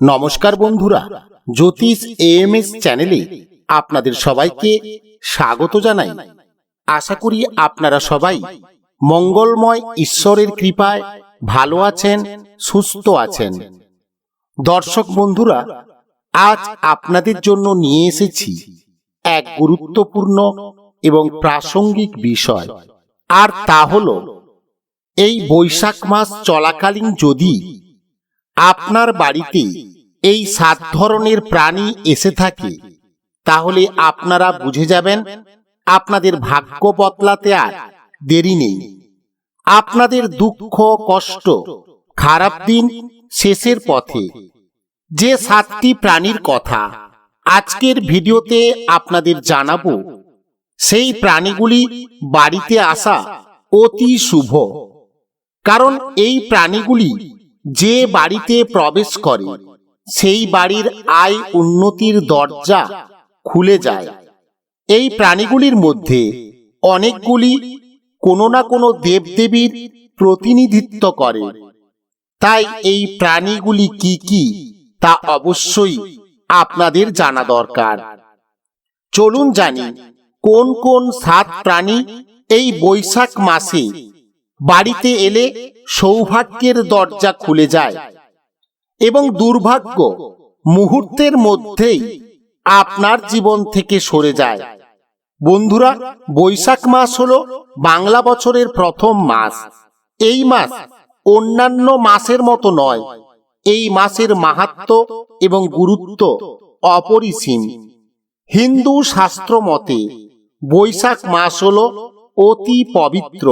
নমস্কার বন্ধুরা, জ্যোতিষ এএমএস চ্যানেলে আপনাদের সবাইকে স্বাগত জানাই। আশা করি আপনারা সবাই মঙ্গলময় ঈশ্বরের কৃপায় ভালো আছেন, সুস্থ আছেন। দর্শক বন্ধুরা, আজ আপনাদের জন্য নিয়ে এসেছি এক গুরুত্বপূর্ণ এবং প্রাসঙ্গিক বিষয়, আর তা হল, এই বৈশাখ মাস চলাকালীন যদি আপনার বাড়িতে এই সাত ধরনের প্রাণী এসে থাকে, তাহলে আপনারা বুঝে যাবেন, আপনাদের ভাগ্য বদলাতে আর দেরি নেই। আপনাদের দুঃখ, কষ্ট, খারাপ দিন শেষের পথে। যে সাতটি প্রাণীর কথা আজকের ভিডিওতে আপনাদের জানাব, সেই প্রাণীগুলি বাড়িতে আসা অতি শুভ। কারণ এই প্রাণীগুলি যে বাড়িতে প্রবেশ করে, সেই বাড়ির আয় উন্নতির দরজা খুলে যায়। এই প্রাণীগুলির মধ্যে অনেকগুলি কোনো না কোনো দেবদেবীর প্রতিনিধিত্ব করে। তাই এই প্রাণীগুলি কি কি তা অবশ্যই আপনাদের জানা দরকার। চলুন জানি, কোন কোন সাত প্রাণী এই বৈশাখ মাসে বাড়িতে এলে সৌভাগ্যের দরজা খুলে যায় এবং দুর্ভাগ্য মুহূর্তের মধ্যেই আপনার জীবন থেকে সরে যায়। বন্ধুরা, বৈশাখ মাস হলো বাংলা বছরের প্রথম মাস। এই মাস অন্যান্য মাসের মতো নয়, এই মাসের মাহাত্ম এবং গুরুত্ব অপরিসীম। হিন্দু শাস্ত্র মতে বৈশাখ মাস হলো অতি পবিত্র।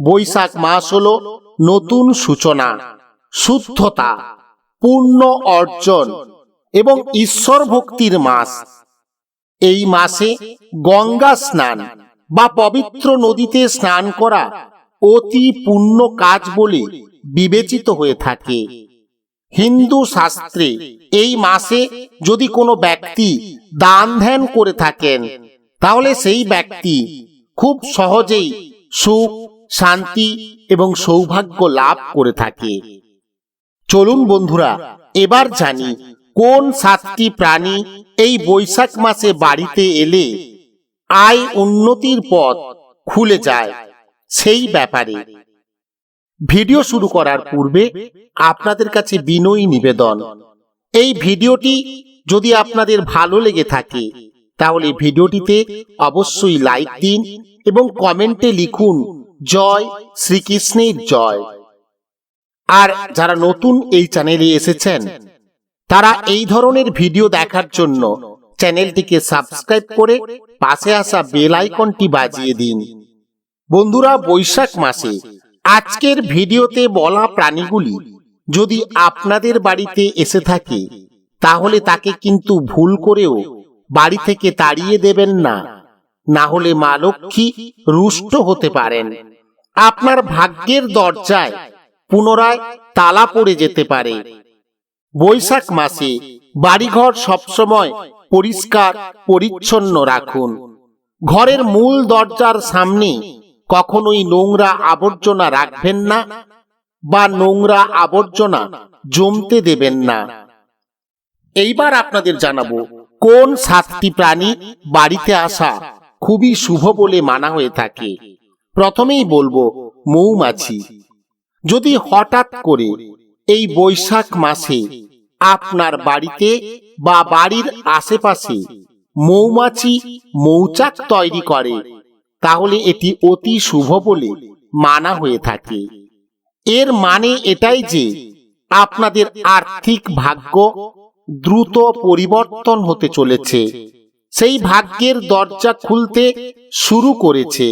বৈশাখ মাস হল নতুন সূচনা, শুদ্ধতা, পূর্ণ অর্জন এবং ঈশ্বর ভক্তির মাস। এই মাসে গঙ্গা স্নান বা পবিত্র নদীতে স্নান করা অতি পুণ্য কাজ বলে বিবেচিত হয়ে থাকে। হিন্দু শাস্ত্রে এই মাসে যদি কোনো ব্যক্তি দান ধ্যান করে থাকেন, তাহলে সেই ব্যক্তি খুব সহজেই সুখ শান্তি এবং সৌভাগ্য লাভ করে থাকে। চলুন বন্ধুরা, এবার জানি কোন সাতটি প্রাণী এই বৈশাখ মাসে বাড়িতে এলে আয় উন্নতির পথ খুলে যায় সেই ব্যাপারে। ভিডিও শুরু করার পূর্বে আপনাদের কাছে বিনয়ী নিবেদন। এই ভিডিওটি যদি আপনাদের ভালো লেগে থাকে, তাহলে ভিডিওটিতে অবশ্যই লাইক দিন এবং কমেন্টে লিখুন জয় শ্রীকৃষ্ণের জয়। আর যারা নতুন এই চ্যানেলে এসেছেন, তারা এই ধরনের ভিডিও দেখার জন্য চ্যানেলটিকে সাবস্ক্রাইব করে পাশে আসা বেল আইকনটি বাজিয়ে দিন। বন্ধুরা, বৈশাখ মাসে আজকের ভিডিওতে বলা প্রাণীগুলি যদি আপনাদের বাড়িতে এসে থাকে, তাহলে তাকে কিন্তু ভুল করেও বাড়ি থেকে তাড়িয়ে দেবেন না। না হলে মা লক্ষ্মী রুষ্ট হতে পারেন। আপনার ভাগ্যের দরজায় পুনরায় তালা পড়ে যেতে পারে। বৈশাখ মাসে বাড়িঘর সবসময় পরিষ্কার, পরিচ্ছন্ন রাখুন। ঘরের মূল দরজার সামনে কখনোই নোংরা আবর্জনা রাখবেন না বা নোংরা আবর্জনা জমতে দেবেন না। এইবার আপনাদের জানাব, কোন সাতটি প্রাণী বাড়িতে আসা খুবই শুভ বলে মানা হয়ে থাকে। প্রথমেই বলব, মৌমাছি। যদি হঠাৎ করে এই বৈশাখ মাসে আপনার বাড়িতে বা বাড়ির আশেপাশে মৌমাছি মৌচাক তৈরি করে, তাহলে এটি অতি শুভ বলে মানা হয়ে থাকে। এর মানে এটাই যে আপনাদের আর্থিক ভাগ্য দ্রুত পরিবর্তন হতে চলেছে। সেই ভাগ্যের দরজা খুলতে শুরু করেছে।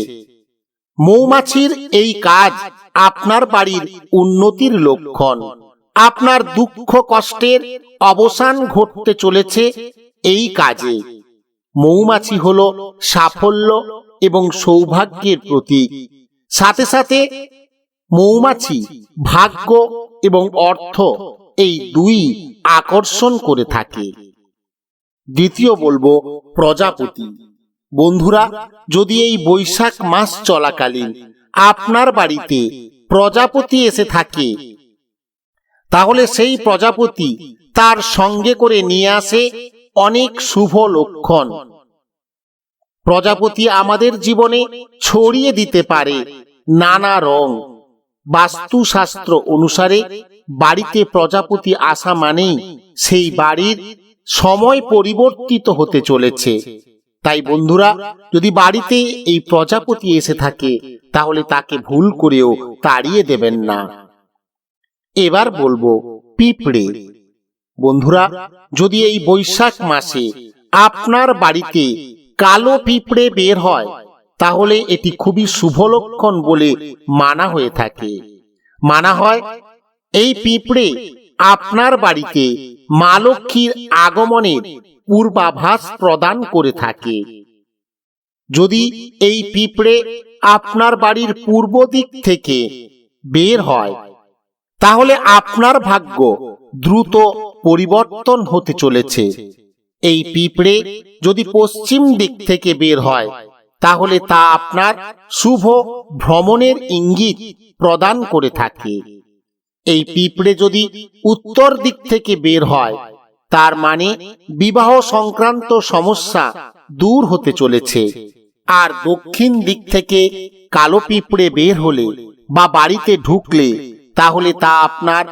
মৌমাছির এই কাজ আপনার বাড়ির উন্নতির লক্ষণ। আপনার দুঃখ কষ্টের অবসান ঘটতে চলেছে এই কাজে। মৌমাছি হল সাফল্য এবং সৌভাগ্যের প্রতীক। সাথে সাথে মৌমাছি ভাগ্য এবং অর্থ এই দুই আকর্ষণ করে থাকে। দ্বিতীয় বলব প্রজাপতি। বন্ধুরা, যদি এই বৈশাখ মাস চলাকালীন আপনার বাড়িতে প্রজাপতি এসে থাকে, তাহলে সেই প্রজাপতি তার সঙ্গে করে নিয়ে আসে অনেক শুভ লক্ষণ। প্রজাপতি আমাদের জীবনে ছড়িয়ে দিতে পারে নানা রং। বাস্তুশাস্ত্র অনুসারে বাড়িতে প্রজাপতি আসা মানেই সেই বাড়ির সময় পরিবর্তিত হতে চলেছে। তাই বন্ধুরা, যদি বাড়িতে এই প্রজাপতি এসে থাকে, তাহলে তাকে ভুল করেও তাড়িয়ে দেবেন না। এবার বলব, পিঁপড়ে। বন্ধুরা, যদি এই বৈশাখ মাসে আপনার বাড়িতে কালো পিঁপড়ে বের হয়, তাহলে এটি খুবই শুভ লক্ষণ বলে মানা হয়ে থাকে। মানা হয়, এই পিঁপড়ে আপনার বাড়িতে মা লক্ষ্মীর আগমনের পূর্বাভাস প্রদান করে থাকে। যদি এই পিঁপড়ে আপনার বাড়ির পূর্ব দিক থেকে বের হয়, তাহলে আপনার ভাগ্য দ্রুত পরিবর্তন হতে চলেছে। এই পিঁপড়ে যদি পশ্চিম দিক থেকে বের হয়, তাহলে তা আপনার শুভ ভ্রমণের ইঙ্গিত প্রদান করে থাকে। এই পিঁপড়ে যদি উত্তর দিক থেকে বের হয়, তার মানে বিবাহ সংক্রান্ত সমস্যা দূর হতে চলেছে। আর দক্ষিণ দিক থেকে কালো পিঁপড়ে বের হলে বা বাড়িতে ঢুকলে, তাহলে তা আপনার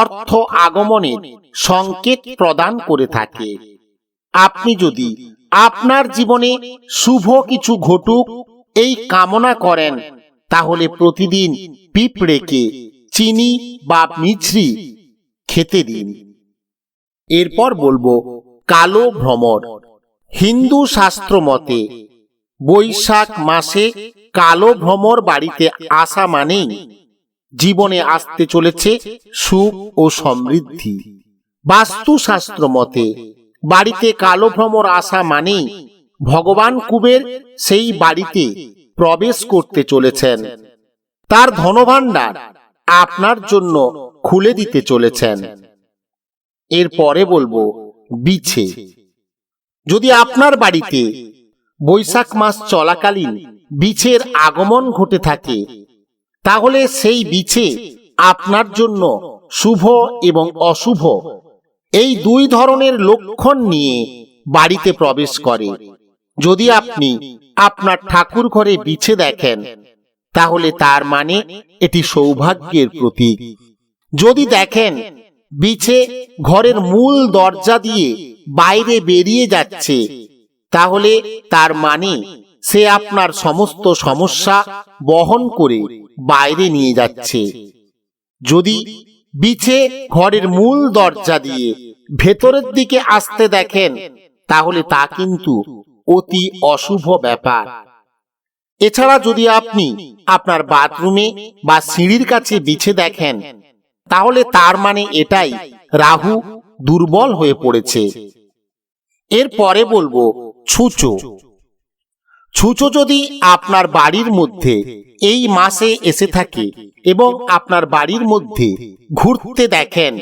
অর্থ আগমনের সংকেত প্রদান করে থাকে। আপনি যদি আপনার জীবনে শুভ কিছু ঘটুক, এই কামনা করেন, তাহলে প্রতিদিন পিঁপড়েকে চিনি বা মিছরি খেতে দিন। এরপর বলব, কালো ভ্রমর। হিন্দু শাস্ত্র মতে, বৈশাখ মাসে কালো ভ্রমর বাড়িতে আসা মানেই জীবনে আসতে চলেছে সুখ ও সমৃদ্ধি। বাস্তুশাস্ত্র মতে, বাড়িতে কালো ভ্রমর আসা মানেই ভগবান কুবের সেই বাড়িতে প্রবেশ করতে চলেছেন। তার ধনভাণ্ডার আপনার জন্য খুলে দিতে চলেছেন। এরপরে বলব, বিছে। যদি আপনার বাড়িতে বৈশাখ মাস চলাকালীন বিছের আগমন ঘটে থাকে, তাহলে সেই বিছে আপনার জন্য শুভ এবং অশুভ। এই দুই ধরনের লক্ষণ নিয়ে বাড়িতে প্রবেশ করে। যদি আপনি আপনার ঠাকুর ঘরে বিছে দেখেন তাহলে তার মানে এটি সৌভাগ্যের প্রতীক। যদি দেখেন, বিছে ঘরের মূল দরজা দিয়ে বাইরে বেরিয়ে যাচ্ছে, তাহলে তার মানে সে আপনার সমস্ত সমস্যা বহন করে বাইরে নিয়ে যাচ্ছে। যদি বিছে ঘরের মূল দরজা দিয়ে ভেতরের দিকে আসতে দেখেন, তাহলে তা কিন্তু অতি অশুভ ব্যাপার। এছাড়া যদি আপনি আপনার বাথরুমে বা সিঁড়ির কাছে বিছে দেখেন, তাহলে তার মানে এটাই রাহু দুর্বল হয়ে পড়েছে। এরপরে বলব ছুঁচো। ছুঁচো যদি আপনার বাড়ির মধ্যে এই মাসে এসে থাকে এবং আপনার বাড়ির মধ্যে ঘুরতে দেখেন,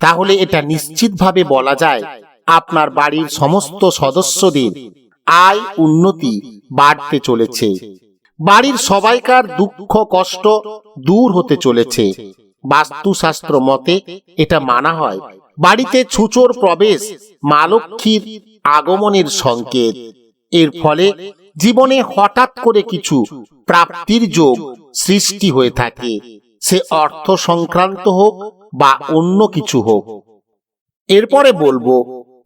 তাহলে এটা নিশ্চিতভাবে বলা যায় আপনার বাড়ির সমস্ত সদস্যদের আয় উন্নতি বাড়তে চলেছে। বাড়ির সবাইকার দুঃখ, কষ্ট দূর হতে চলেছে। বাস্তুশাস্ত্র মতে এটা মানা হয়, বাড়িতে ছুচোর প্রবেশ মা লক্ষ্মীর আগমনের সংকেত। এর ফলে জীবনে হঠাৎ করে কিছু প্রাপ্তির যোগ সৃষ্টি হয়ে থাকে। সে অর্থ সংক্রান্ত হোক বা অন্য কিছু হোক। এরপরে বলব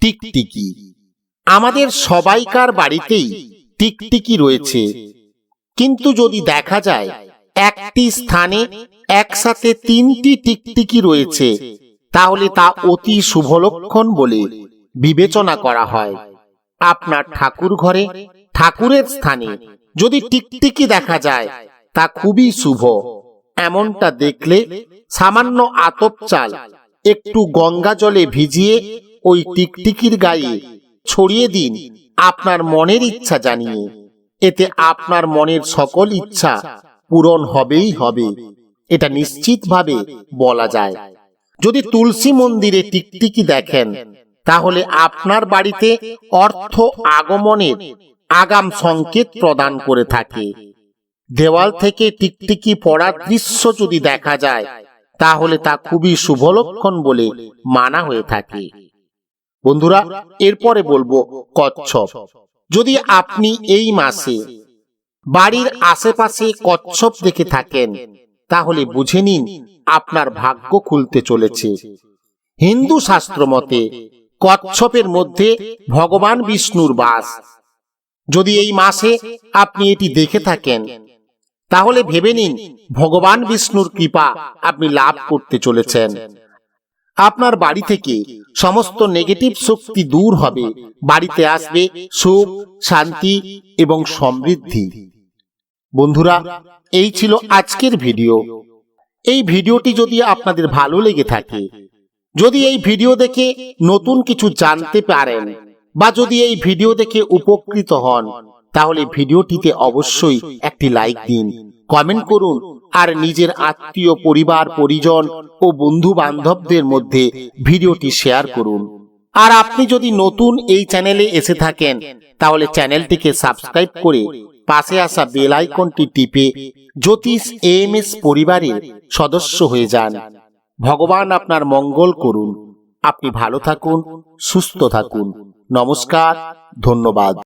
টিকটিকি আমাদের সবাইকার বাড়িতেই টিকটিকি রয়েছে। কিন্তু যদি দেখা যায়, একটি স্থানে একসাথে তিনটি টিকটিকি রয়েছে, তাহলে তা অতি শুভ লক্ষণ বলে বিবেচনা করা হয়। আপনার ঠাকুর ঘরে, ঠাকুরের স্থানে যদি টিকটিকি দেখা যায়, তা খুবই শুভ। এমনটা দেখলে সামান্য আতপ চাল একটু গঙ্গা জলে ভিজিয়ে ওই টিকটিকির গায়ে ছড়িয়ে দিন আপনার মনের ইচ্ছা জানিয়ে। এতে আপনার মনের সকল ইচ্ছা পূরণ হবেই হবে। এটা নিশ্চিতভাবে বলা যায়। যদি তুলসী মন্দিরে টিকটিকি দেখেন, তাহলে আপনার বাড়িতে অর্থ আগমনের আগাম সংকেত প্রদান করে থাকে। দেওয়াল থেকে টিকটিকি পড়ার দৃশ্য যদি দেখা যায়, তাহলে তা খুবই শুভলক্ষণ বলে মানা হয়ে থাকে। বন্ধুরা, এরপরে বলব কচ্ছপ। যদি আপনি এই মাসে বাড়ির আশেপাশে কচ্ছপ দেখে থাকেন, তাহলে বুঝে নিন আপনার ভাগ্য খুলতে চলেছে। হিন্দু শাস্ত্র মতে, কচ্ছপের মধ্যে ভগবান বিষ্ণুর বাস। যদি এই মাসে আপনি এটি দেখে থাকেন, তাহলে ভেবে নিন ভগবান বিষ্ণুর কৃপা আপনি লাভ করতে চলেছেন। আপনার বাড়ি থেকে সমস্ত নেগেটিভ শক্তি দূর হবে। বাড়িতে আসবে সুখ, শান্তি এবং সমৃদ্ধি। বন্ধুরা, এই ছিল আজকের ভিডিও। এই ভিডিওটি যদি আপনাদের ভালো লেগে থাকে, যদি এই ভিডিও দেখে নতুন কিছু জানতে পারেন বা যদি এই ভিডিও দেখে উপকৃত হন, তাহলে ভিডিওটিতে অবশ্যই একটি লাইক দিন। কমেন্ট করুন আর নিজের আত্মীয়, পরিবার, পরিজন ও বন্ধু বান্ধবদের মধ্যে ভিডিওটি শেয়ার করুন। আর আপনি যদি নতুন এই চ্যানেলে এসে থাকেন, তাহলে চ্যানেলটিকে সাবস্ক্রাইব করে পাশে আসা বেল আইকনটি টিপে জ্যোতিষ এএমএস পরিবারের সদস্য হয়ে যান। ভগবান আপনার মঙ্গল করুন। আপনি ভালো থাকুন, সুস্থ থাকুন। নমস্কার, ধন্যবাদ।